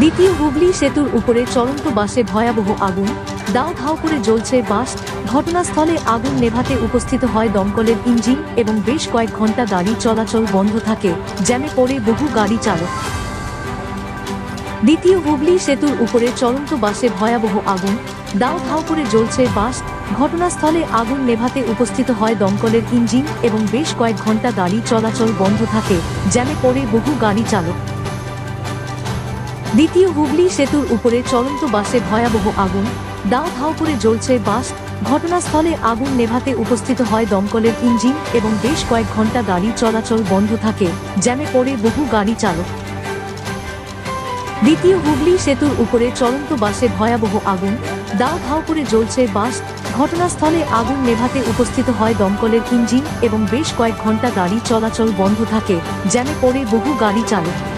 দ্বিতীয় হুগলি সেতুর উপরে চলন্ত বাসে ভয়াবহ আগুন। দাও ধাও করে জ্বলছে বাস। ঘটনাস্থলে আগুন নেভাতে উপস্থিত হয় দমকলের ইঞ্জিন এবং বেশ কয়েক ঘণ্টা গাড়ি চলাচল বন্ধ থাকে, জ্যামে পড়ে বহু গাড়ি চালক। দ্বিতীয় হুগলি সেতুর উপরে চলন্ত বাসে ভয়াবহ আগুন। দাও ধাও করে জ্বলছে বাস। ঘটনাস্থলে আগুন নেভাতে উপস্থিত হয় দমকলের ইঞ্জিন এবং বেশ কয়েক ঘণ্টা গাড়ি চলাচল বন্ধ থাকে, জ্যামে পড়ে বহু গাড়ি চালক। দ্বিতীয় হুগলি সেতুর উপরে চলন্ত বাসে ভয়াবহ আগুন। দাও ধাও করে জ্বলছে বাস। ঘটনাস্থলে আগুন নেভাতে উপস্থিত হয় দমকলের ইঞ্জিন এবং বেশ কয়েক ঘণ্টা গাড়ি চলাচল বন্ধ থাকে, জ্যামে পড়ে বহু গাড়ি চালক। দ্বিতীয় হুগলি সেতুর উপরে চলন্ত বাসে ভয়াবহ আগুন। দাও ধাও করে জ্বলছে বাস। ঘটনাস্থলে আগুন নেভাতে উপস্থিত হয় দমকলের ইঞ্জিন এবং বেশ কয়েক ঘণ্টা গাড়ি চলাচল বন্ধ থাকে, জ্যামে পড়ে বহু গাড়ি চালক।